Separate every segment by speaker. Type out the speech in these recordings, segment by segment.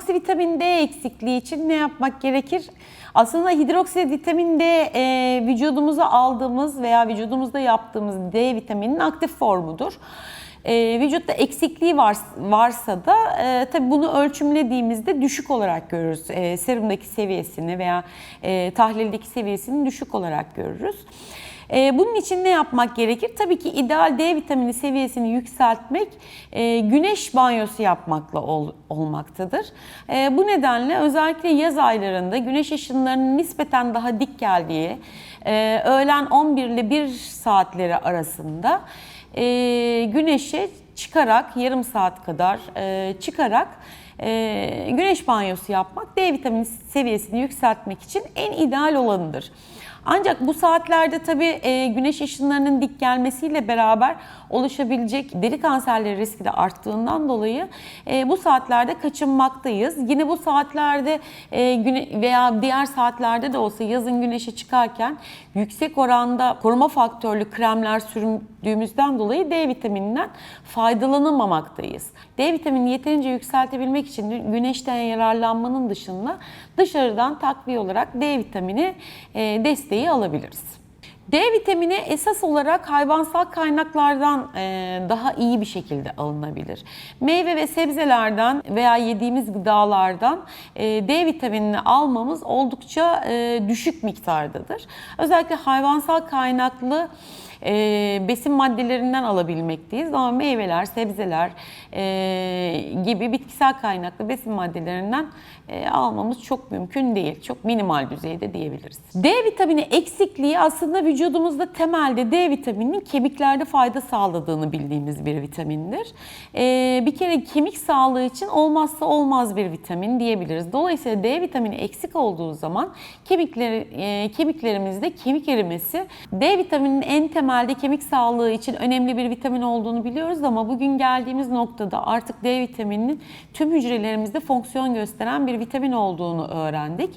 Speaker 1: hidroksivitamin D eksikliği için ne yapmak gerekir? Aslında hidroksivitamin D e, vücudumuza aldığımız veya vücudumuzda yaptığımız D vitamininin aktif formudur. E, vücutta eksikliği var, varsa da e, tabii bunu ölçümlediğimizde düşük olarak görürüz. E, serumdaki seviyesini veya e, tahlildeki seviyesini düşük olarak görürüz. E, bunun için ne yapmak gerekir? Tabii ki ideal D vitamini seviyesini yükseltmek e, güneş banyosu yapmakla ol, olmaktadır. E, bu nedenle özellikle yaz aylarında güneş ışınlarının nispeten daha dik geldiği e, öğlen 11 ile 1 saatleri arasında e, güneşe çıkarak yarım saat kadar e, çıkarak e, güneş banyosu yapmak D vitamini seviyesini yükseltmek için en ideal olanıdır. Ancak bu saatlerde tabii e, güneş ışınlarının dik gelmesiyle beraber oluşabilecek deri kanserleri riski de arttığından dolayı e, bu saatlerde kaçınmaktayız. Yine bu saatlerde e, veya diğer saatlerde de olsa yazın güneşe çıkarken yüksek oranda koruma faktörlü kremler süründüğümüzden dolayı D vitamininden faydalanamamaktayız. D vitaminini yeterince yükseltebilmek için güneşten yararlanmanın dışında dışarıdan takviye olarak D vitamini e, desteği alabiliriz. D vitamini esas olarak hayvansal kaynaklardan e, daha iyi bir şekilde alınabilir. Meyve ve sebzelerden veya yediğimiz gıdalardan e, D vitaminini almamız oldukça e, düşük miktardadır. Özellikle hayvansal kaynaklı besin maddelerinden alabilmekteyiz. Ama meyveler, sebzeler gibi bitkisel kaynaklı besin maddelerinden almamız çok mümkün değil. Çok minimal düzeyde diyebiliriz. D vitamini eksikliği aslında vücudumuzda temelde D vitamininin kemiklerde fayda sağladığını bildiğimiz bir vitamindir. E, bir kere kemik sağlığı için olmazsa olmaz bir vitamin diyebiliriz. Dolayısıyla D vitamini eksik olduğu zaman kemikleri, e, kemiklerimizde kemik erimesi D vitamininin en temelde kemik sağlığı için önemli bir vitamin olduğunu biliyoruz ama bugün geldiğimiz noktada artık D vitamininin tüm hücrelerimizde fonksiyon gösteren bir vitamin olduğunu öğrendik.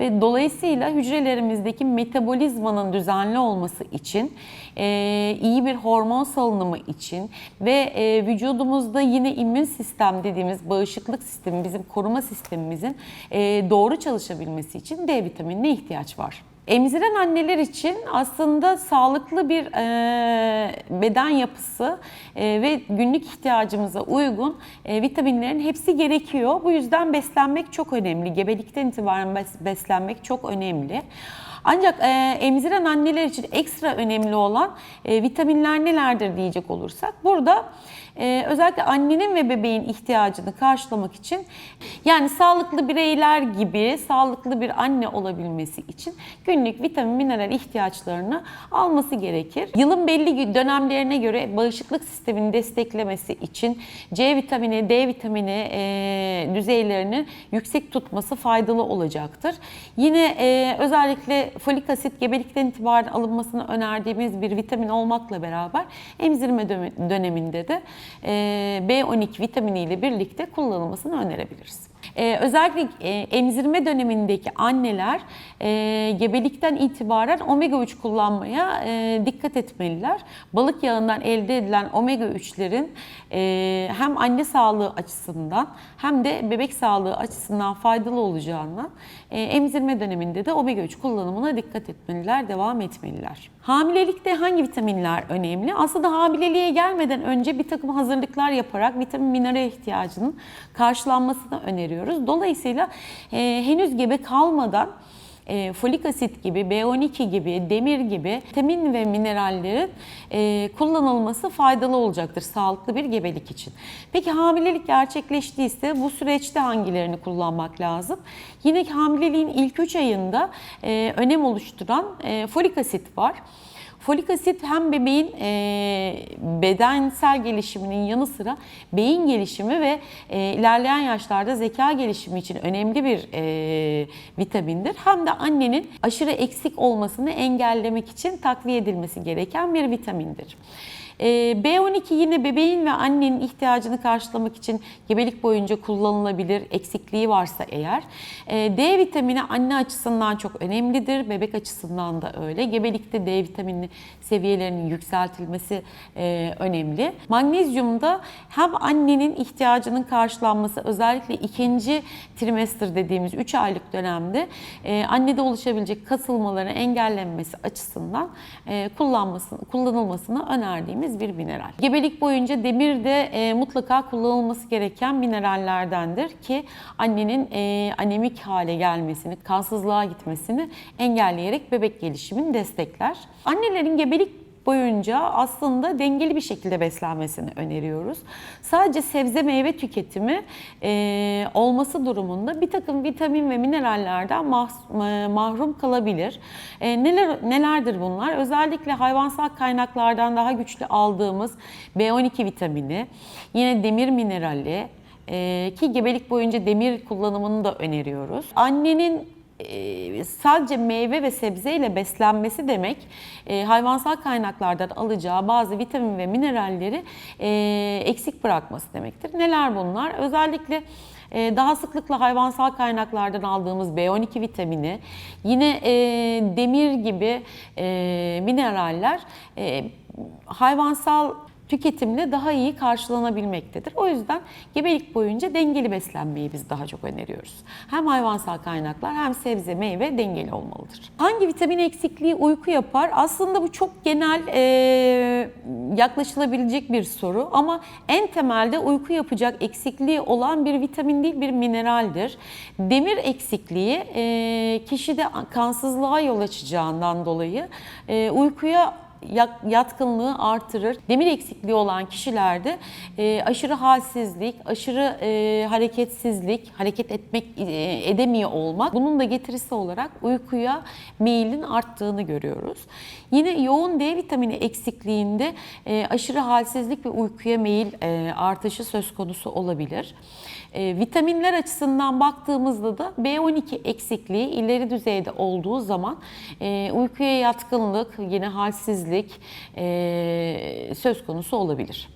Speaker 1: Ve dolayısıyla hücrelerimizdeki metabolizmanın düzenli olması için, e, iyi bir hormon salınımı için ve e, vücudumuzda yine immün sistem dediğimiz bağışıklık sistemi, bizim koruma sistemimizin e, doğru çalışabilmesi için D vitaminine ihtiyaç var. Emziren anneler için aslında sağlıklı bir e, beden yapısı e, ve günlük ihtiyacımıza uygun e, vitaminlerin hepsi gerekiyor. Bu yüzden beslenmek çok önemli. Gebelikten itibaren bes- beslenmek çok önemli. Ancak e, emziren anneler için ekstra önemli olan e, vitaminler nelerdir diyecek olursak burada e, özellikle annenin ve bebeğin ihtiyacını karşılamak için yani sağlıklı bireyler gibi sağlıklı bir anne olabilmesi için günlük vitamin mineral ihtiyaçlarını alması gerekir. Yılın belli dönemlerine göre bağışıklık sistemini desteklemesi için C vitamini, D vitamini e, düzeylerini yüksek tutması faydalı olacaktır. Yine e, özellikle folik asit gebelikten itibaren alınmasını önerdiğimiz bir vitamin olmakla beraber emzirme dö- döneminde de e, B12 vitamini ile birlikte kullanılmasını önerebiliriz. Ee, özellikle e, emzirme dönemindeki anneler e, gebelikten itibaren omega 3 kullanmaya e, dikkat etmeliler. Balık yağından elde edilen omega 3'lerin e, hem anne sağlığı açısından hem de bebek sağlığı açısından faydalı olacağından e, emzirme döneminde de omega 3 kullanımına dikkat etmeliler, devam etmeliler. Hamilelikte hangi vitaminler önemli? Aslında hamileliğe gelmeden önce bir takım hazırlıklar yaparak vitamin mineral ihtiyacının karşılanmasını öneriyoruz. Dolayısıyla e, henüz gebe kalmadan e, folik asit gibi, B12 gibi, demir gibi vitamin ve minerallerin e, kullanılması faydalı olacaktır sağlıklı bir gebelik için. Peki hamilelik gerçekleştiyse bu süreçte hangilerini kullanmak lazım? Yine hamileliğin ilk 3 ayında e, önem oluşturan e, folik asit var. Folik asit hem bebeğin e, bedensel gelişiminin yanı sıra beyin gelişimi ve e, ilerleyen yaşlarda zeka gelişimi için önemli bir e, vitamindir. Hem de annenin aşırı eksik olmasını engellemek için takviye edilmesi gereken bir vitamindir. E, B12 yine bebeğin ve annenin ihtiyacını karşılamak için gebelik boyunca kullanılabilir eksikliği varsa eğer. E, D vitamini anne açısından çok önemlidir, bebek açısından da öyle. Gebelikte D vitaminini seviyelerinin yükseltilmesi e, önemli. Magnezyumda hem annenin ihtiyacının karşılanması özellikle ikinci trimester dediğimiz 3 aylık dönemde e, annede oluşabilecek kasılmaların engellenmesi açısından e, kullanılmasını önerdiğimiz bir mineral. Gebelik boyunca demir de e, mutlaka kullanılması gereken minerallerdendir ki annenin e, anemik hale gelmesini, kansızlığa gitmesini engelleyerek bebek gelişimini destekler. Annelerin gebelik boyunca aslında dengeli bir şekilde beslenmesini öneriyoruz. Sadece sebze meyve tüketimi e, olması durumunda bir takım vitamin ve minerallerden mah- e, mahrum kalabilir. E, neler nelerdir bunlar? Özellikle hayvansal kaynaklardan daha güçlü aldığımız B12 vitamini, yine demir minerali, e, ki gebelik boyunca demir kullanımını da öneriyoruz. Annenin e, sadece meyve ve sebzeyle beslenmesi demek e, hayvansal kaynaklardan alacağı bazı vitamin ve mineralleri e, eksik bırakması demektir. Neler bunlar? Özellikle daha sıklıkla hayvansal kaynaklardan aldığımız B12 vitamini, yine demir gibi mineraller hayvansal tüketimle daha iyi karşılanabilmektedir. O yüzden gebelik boyunca dengeli beslenmeyi biz daha çok öneriyoruz. Hem hayvansal kaynaklar hem sebze, meyve dengeli olmalıdır. Hangi vitamin eksikliği uyku yapar? Aslında bu çok genel e, yaklaşılabilecek bir soru ama en temelde uyku yapacak eksikliği olan bir vitamin değil bir mineraldir. Demir eksikliği e, kişide kansızlığa yol açacağından dolayı e, uykuya yatkınlığı artırır. Demir eksikliği olan kişilerde e, aşırı halsizlik, aşırı e, hareketsizlik, hareket etmek e, edemiyor olmak bunun da getirisi olarak uykuya meyilin arttığını görüyoruz. Yine yoğun D vitamini eksikliğinde e, aşırı halsizlik ve uykuya meyil e, artışı söz konusu olabilir. E, vitaminler açısından baktığımızda da B12 eksikliği ileri düzeyde olduğu zaman e, uykuya yatkınlık, yine halsizlik e, söz konusu olabilir.